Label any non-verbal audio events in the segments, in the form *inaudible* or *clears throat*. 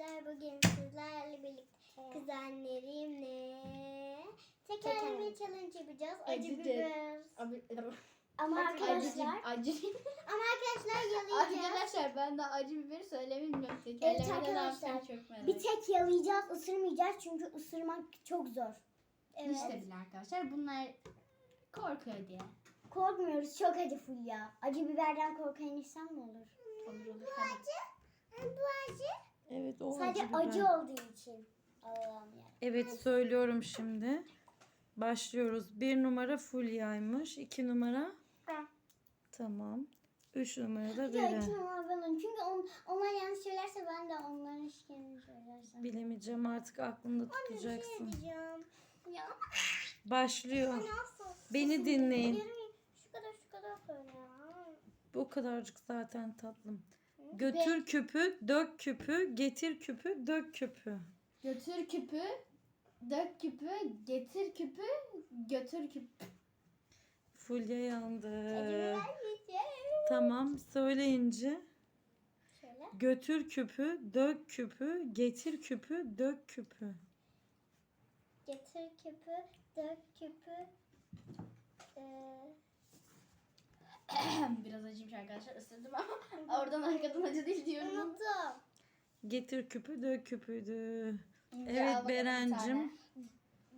arkadaşlar bugün sizlerle birlikte kuzenlerimle tekerleme challenge yapacağız. Acı Acı biber. Ama arkadaşlar acı. *laughs* ama arkadaşlar yalayacağız. Arkadaşlar ben de acı biberi söylemeyi bilmiyorum. Evet arkadaşlar, çok merak Bir tek yalayacağız, ısırmayacağız çünkü ısırmak çok zor. Evet. İşte bile arkadaşlar bunlar korkuyor diye. Korkmuyoruz çok acı Fulya. Acı biberden korkan insan mı olur? Olur olur. Hadi. Evet o Sadece acı biber. acı olduğu için. Allah'ım ya. Evet söylüyorum şimdi. Başlıyoruz. Bir numara Fulya'ymış. iki numara Ben. tamam. Üç numara da Ya Beren. iki numara ben onun. Çünkü on, onlar yanlış söylerse ben de onların şikayetini söylersem. Bilemeyeceğim artık aklında tutacaksın. diyeceğim. Ya Başlıyor. nasıl? Beni dinleyin. Şu kadar şu kadar söyle ya. Bu kadarcık zaten tatlım. Götür küpü, dök küpü, getir küpü, dök küpü. Götür küpü, dök küpü, getir küpü, götür küpü. Fulya yandı. Tamam söyleyince. Şöyle. Götür küpü, dök küpü, getir küpü, dök küpü. Getir küpü, dök küpü. Biraz acıymış arkadaşlar ısırdım ama oradan arkadan acı değil diyorum. unuttum. Getir küpü, dök küpüydü. İnce Evet Berencim.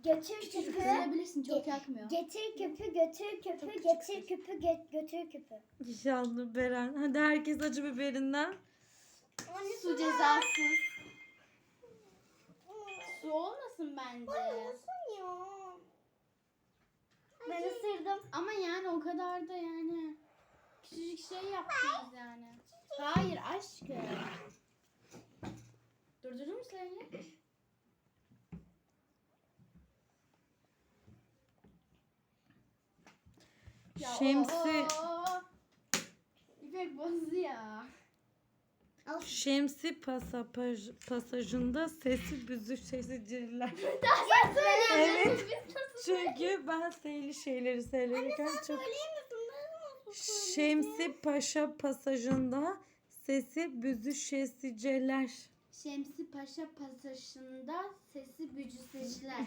Götür küpü. ısırabilirsin çok Ge- yakmıyor. Getir küpü, götür küpü, getir küpü, gö- götür küpü. İnşallah Beren. Hadi herkes acı biberinden. Su cezasız. Su olmasın bence. Olsun ya. Ben ısırdım. Ama yani o kadar da yani küçücük şey yaptınız yani. Hayır aşkım. Durdurdun mu seni? Şemsi, oo. İpek bozdu ya. Şemsi pasapaj, pasajında sesi büzü sesiciler. Evet. Çünkü ben seyli şeyleri söylerken çok... Ben nasıl Şemsi *laughs* Paşa pasajında sesi büzü şesiceler. Şemsi Paşa pasajında sesi bücüseciler.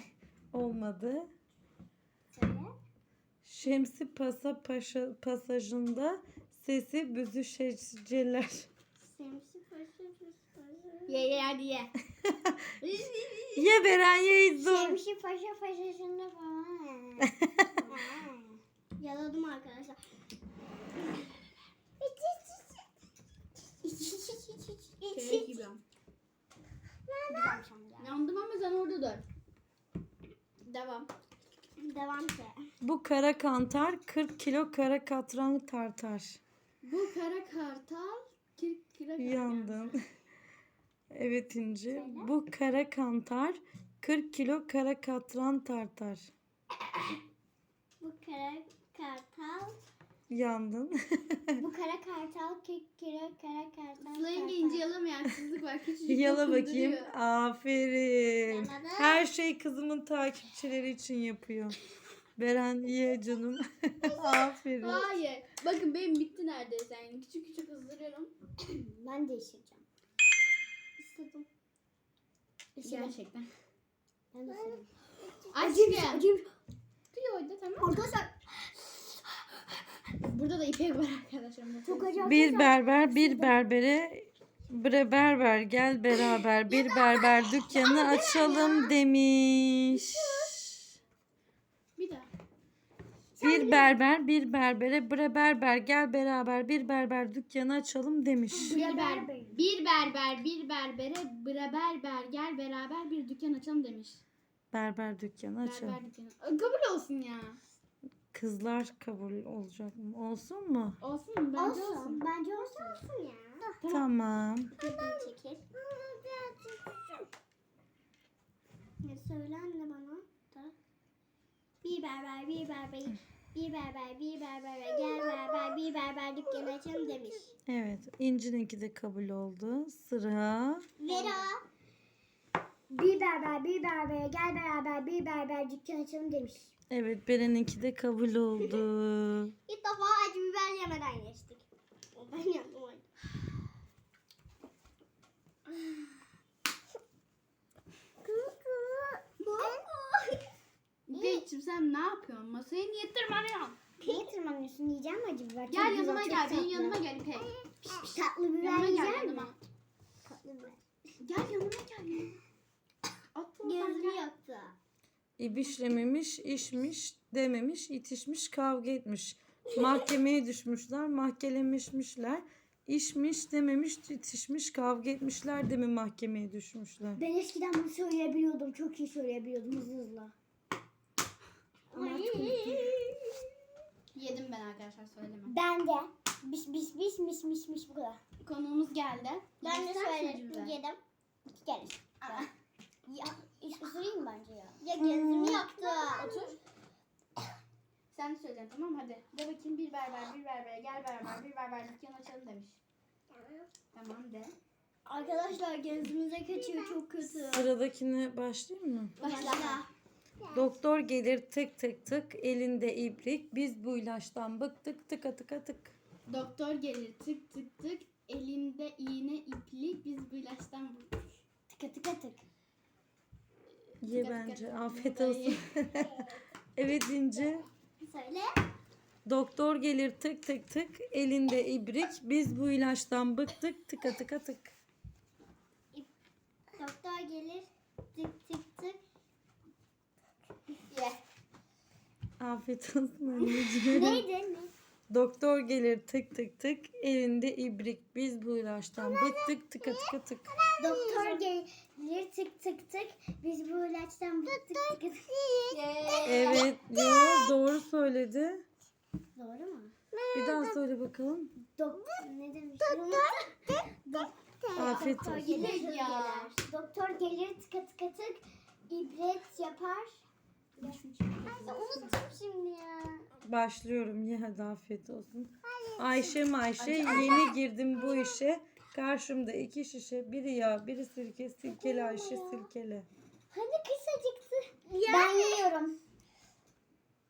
Olmadı. söyle? Şemsi Pasa Paşa pasajında sesi büzü şesiceler. Semsi paşa paşa. ye ye hadi ye. *laughs* Ye Beren ye dur. Semsi paşa paşasında falan. *laughs* Yaladım arkadaşlar. Şey gibi. Yandım ama sen orada dur. Devam. Devam ki. Bu kara kantar 40 *laughs* kilo kara katran tartar. Bu kara kartal kırk kira Yandın. Evet İnci. Bu kara kantar 40 kilo kara katran tartar. Bu kara. Yandın. Bu kara kartal 40 kilo kara kartal. Slayinge ince yalamayan kızlık var. Küçücük *laughs* Yala dokunduruyor. bakayım. Aferin. Yaladım. Her şey kızımın takipçileri için yapıyor. Beren ye canım. *laughs* Aferin. Hayır. Bakın benim bitti neredeyse. Yani küçük küçük ızdırıyorum. *clears throat* Ben de ısıracağım. Isırdım. Isırdım. Gerçekten. Ben de ısırdım. Aşkım. Acıymış. Tutuyor orada tamam. Arkadaşlar Burada da ipek var arkadaşlar. çok acı. Bir berber bir berbere bre berber gel beraber bir berber dükkanı açalım demiş. Bir daha. Bir berber bir berbere bre berber gel beraber bir berber dükkanı açalım demiş. Bir, ber, bir berber bir berbere bre berber gel beraber bir dükkan açalım demiş. Berber dükkanı açalım. Berber dükkanı. Kabul olsun ya. Kızlar kabul olacak mı? Olsun mu? Olsun mu? Bence olsun. Olsun. Bence olsun. Olsun ya. Tamam. Buradan çekil. Ne söyle anne bana da. Bir berber, bir berber, bir berber, bir berber, gel berber, bir berber dükkanı açalım demiş. Evet. İnci'ninki de kabul oldu. Sıra. Vera. Bir berber bir berbere gel beraber bir berber dükkan açalım demiş. Evet Beren'inki de kabul oldu. *laughs* İlk defa acı biber yemeden geçtik. Ben yandım acı. Gençim sen ne yapıyorsun? Masaya niye tırmanıyorsun? Niye tırmanıyorsun? Yiyeceğim mi acı biber? Gel yanıma gel. Benim yanıma gel İpek. Pişt. Tatlı biber Yanıma yiyeceğim mi? İbişlememiş, işmiş, dememiş, itişmiş, kavga etmiş. Mahkemeye düşmüşler, mahkelemişmişler. İşmiş, dememiş, itişmiş, kavga etmişler de mi mahkemeye düşmüşler? Ben eskiden bunu söyleyebiliyordum. Çok iyi söyleyebiliyordum hızlı hızlı. Ama artık unuttum. Yedim ben arkadaşlar söyleme. Ben de. Bis bis bis mis mis mis bu kadar. Konuğumuz geldi. Ben de İster misin söyledim. Yedim. İki kere. Aa. Ya ısırayım bence ya. Ya gözümü yaktı. Otur. *coughs* Sen de söyleyeceksin tamam mı? Hadi. De bakayım bir berber, bir berber, gel berber, bir berber dükkan açalım demiş. Tamam de. Arkadaşlar gözümüze kaçıyor çok kötü. Sıradakine başlayayım mı? Başla. Doktor gelir tık tık tık, elinde ibrik. Biz bu ilaçtan bıktık tıka tıka tık. Doktor gelir tık tık tık. Elinde iğne iplik. Biz bu ilaçtan bu. Tıka tıka tık. Ye bence, afiyet olsun. *laughs* Evet İnce. Söyle. Doktor gelir tık tık tık, elinde ibrik. Biz bu ilaçtan bıktık tıka tıka tık. Doktor gelir. Tık tık tık. Ye. Afiyet olsun anneciğim. *laughs* Neydi? Ne? Doktor gelir tık tık tık, elinde ibrik. Biz bu ilaçtan bıktık tıka tıka tık. Doktor gelir tık tık tık. Biz bu ilaçtan bıktık tık tık. Evet, yo, doğru söyledi. Doğru mu? Bir daha söyle bakalım. Doktor ne demiştim? Doktor. Afiyet Doktor olsun. gelir, Ya. Doktor gelir tıka tıka tık. İbret yapar. Ya. Başlıyorum. *laughs* Hadi afiyet olsun. Ayşe Ayşe yeni girdim bu işe. Karşımda iki şişe. Biri yağ, biri sirke. Silkele Ayşe silkele. Hani kısacıktı. Ben yiyorum.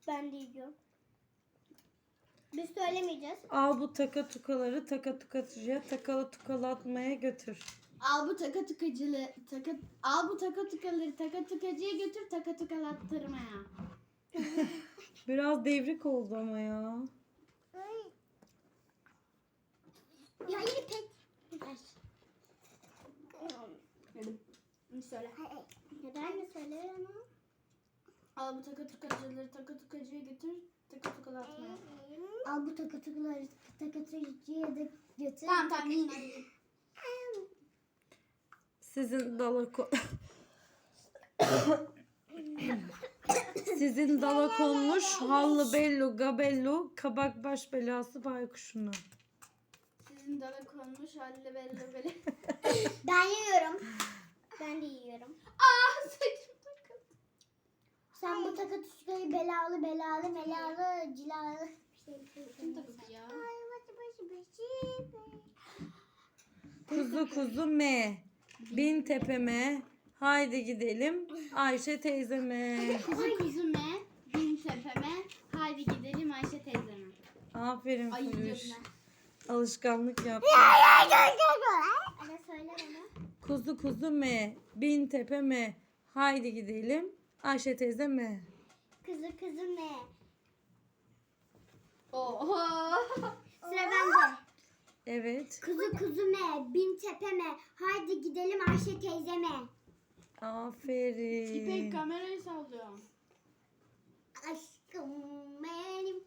Ben de yiyorum. Biz söylemeyeceğiz. Al bu taka tukaları taka tukatıcıya takalı tukalatmaya götür. Al bu taka tukacılı taka al bu taka tukaları taka tukacıya götür taka tukalattırmaya. *laughs* Biraz devrik oldu ama ya. Ya yine pek. Söyle. Neden de söyler ama. Al bu taka tukacıları taka tukacıya götür taka tukalatmaya. Al bu takıtıkları takıtıcıya da götür. Tamam tamam. Sizin dala ko- *coughs* *coughs* *coughs* Sizin dala konmuş hallı bellu gabellu kabak baş belası baykuşunu. Sizin dala konmuş halle belli böyle. *laughs* Ben yiyorum. Ben de yiyorum. Aa saçım takıldı. Sen bu takıtıcıyı belalı belalı belalı cilalı. Saçım takıldı ya. Kuzu kuzu me. Bin tepeme. Haydi gidelim *laughs* Ayşe teyzeme. Kuzu kuzume bin tepeme haydi gidelim Ayşe teyzeme. Aferin Ay Furuş. yiyordum Alışkanlık yap. Ana söyle bana. Kuzu kuzu me. Bin tepeme. Haydi gidelim Ayşe teyzeme. Kızı kızı ne? Oho. Sıra bende. Evet. Kuzu kuzume, bin tepeme, haydi gidelim Ayşe teyzeme. Aferin. İpek kamerayı sallıyor. Aşkım benim.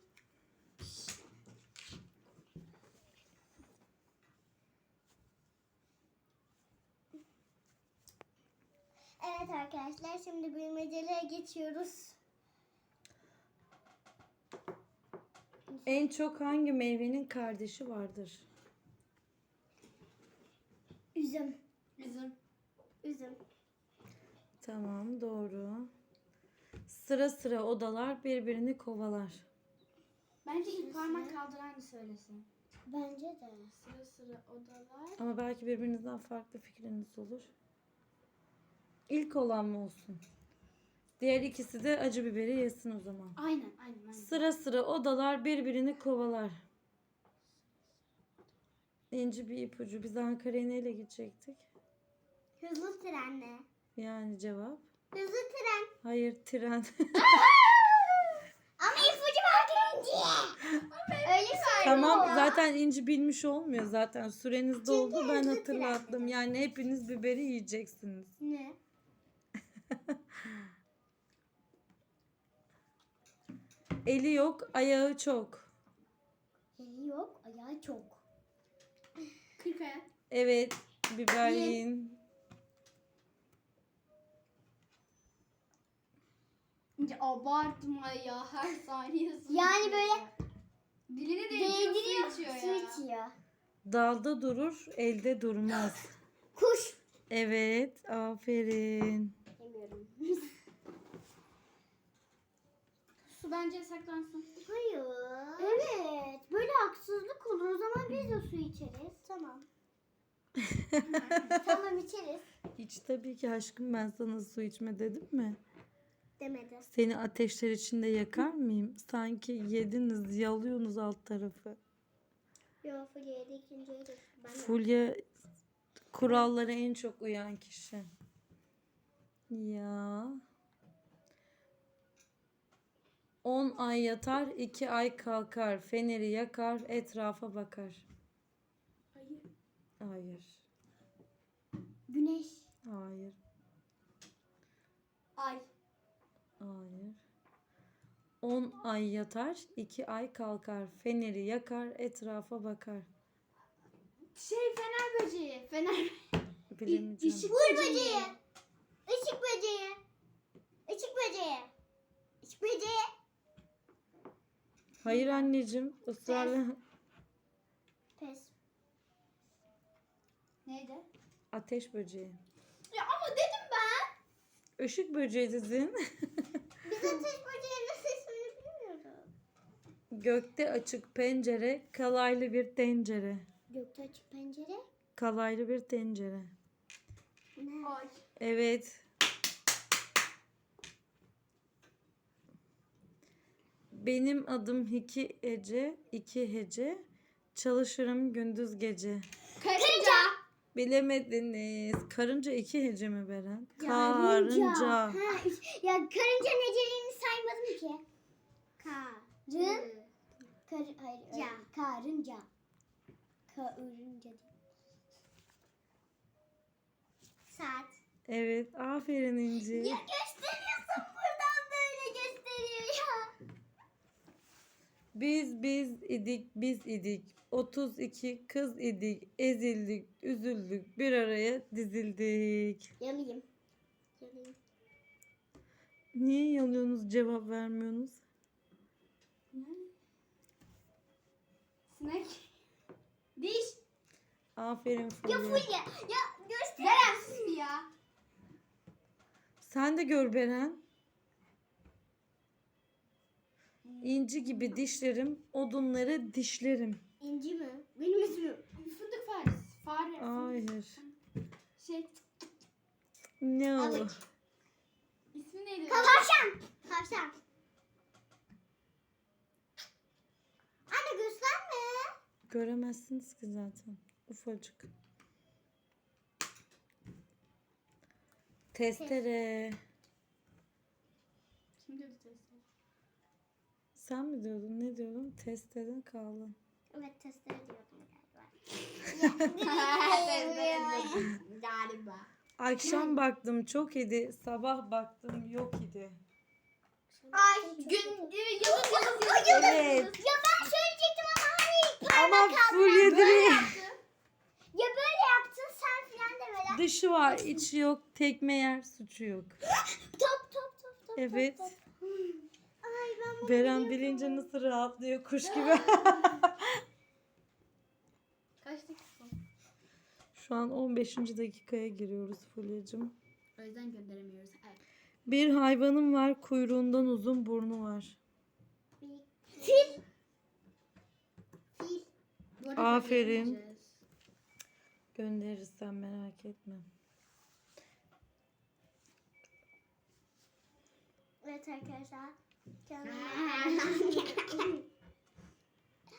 Evet arkadaşlar şimdi bilmecelere geçiyoruz. En çok hangi meyvenin kardeşi vardır? Üzüm. Bizim. Üzüm. Tamam doğru. Sıra sıra odalar birbirini kovalar. Bence ilk parmak kaldıran söylesin. Bence de. Sıra sıra odalar. Ama belki birbirinizden farklı fikriniz olur. İlk olan mı olsun? Diğer ikisi de acı biberi yesin o zaman. Aynen aynen aynen. Sıra sıra odalar birbirini kovalar. İnci bir ipucu. Biz Ankara'ya neyle gidecektik? Hızlı trenle. Yani cevap? Hızlı tren. Hayır tren. *laughs* Ama ipucu verdin diye. Öyle mi? tamam zaten inci bilmiş olmuyor zaten. Süreniz doldu Çünkü ben hatırlattım. tren. Yani hepiniz biberi yiyeceksiniz. Ne? *laughs* Eli yok, ayağı çok. Eli yok, ayağı çok. Kırk ayak. Evet, biber yiyin. Abartma ya her saniye su Yani içiyor böyle. Dilini değdiriyor Değdiriyor, su içiyor su ya. içiyor. Dalda durur, elde durmaz. *gasps* Kuş. Evet, aferin. Demiyorum. *laughs* Su bence yasaklansın. Hayır. Evet. Böyle haksızlık olur. O zaman biz de su içeriz. Tamam. *laughs* tamam içeriz. Hiç tabii ki aşkım ben sana su içme dedim mi? Demedi. Seni ateşler içinde yakar mıyım? Sanki yediniz, yalıyorsunuz alt tarafı. Yok Fulya yedi ikinciye geçti. Ben de. Fulya kurallara en çok uyan kişi. Ya. 10 ay yatar, 2 ay kalkar. Feneri yakar, etrafa bakar. Hayır. Hayır. Güneş. Hayır. Ay. Hayır. 10 ay yatar, 2 ay kalkar. Feneri yakar, etrafa bakar. Şey fener böceği. Fener. Bilemeyeceğim. Işık böceği. Işık böceği. Işık böceği. Işık böceği. Hayır anneciğim, ısrarla Pes. Neydi? ateş böceği. Ya ama dedim ben. Işık böceği dedin. *laughs* Biz ateş böceğinin sesini bilmiyoruz. Gökte açık pencere, kalaylı bir tencere. Gökte açık pencere. Kalaylı bir tencere. Ne? Ay. Evet. Benim adım iki Ece, iki hece. Çalışırım gündüz gece. Karınca. Bilemediniz. Karınca iki hece mi Beren? Karınca. Karınca. Ha, ya karınca neceliğini saymadım ki. Karın. Kar, hayır, öyle karınca. Karınca değil. Saat. Evet, aferin İnci. Ya gösteriyorsun buradan böyle gösteriyor ya. Biz biz idik, biz idik. 32 kız idik. Ezildik, üzüldük, bir araya dizildik. Yalayım. Yalayım. Niye yalıyorsunuz, cevap vermiyorsunuz? Sinek. Diş. Aferin Ya Fulya. Fulya ya göster. Beren sus bir ya. Sen de gör Beren. İnci gibi dişlerim, odunları dişlerim. İnci mi? Benim ismim. Fındık faresi. Fare. Hayır. Şey. Ne o? İsmi neydi? Tavşan. Tavşan. Anne. Göremezsiniz ki zaten. Ufacık. Testere. Kim diyordu teyze? Sen mi diyordun? Ne diyordun? Testere kaldın. Evet testere diyordum galiba. *laughs* Galiba. Akşam baktım çok idi. Sabah baktım yok idi. Ay gün yıldız yıldız yıldız. Evet. Ya ben söyleyecektim ama hani Ama Fulya direkt ya böyle yaptın sen filan demeden. dışı var, içi yok, tekme yer, suçu yok. *gasps* Top top top top. Evet. top, top. Ay ben bunu Beren bilince nasıl rahatlıyor kuş gibi. *gasps* Kaç dakika? Şu an 15. dakikaya giriyoruz Fulya'cığım. O yüzden gönderemiyoruz. Evet. Bir hayvanım var, kuyruğundan uzun burnu var. Fil. Aferin. Göndeririz sen merak etme. Evet arkadaşlar. Kanalıma *laughs*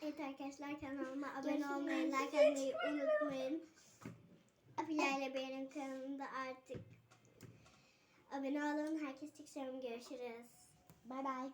Evet arkadaşlar kanalıma abone olmayı, like atmayı unutmayın. Afilerle benim kanalımda artık abone olun. Herkese çok. Görüşürüz. Bay bay.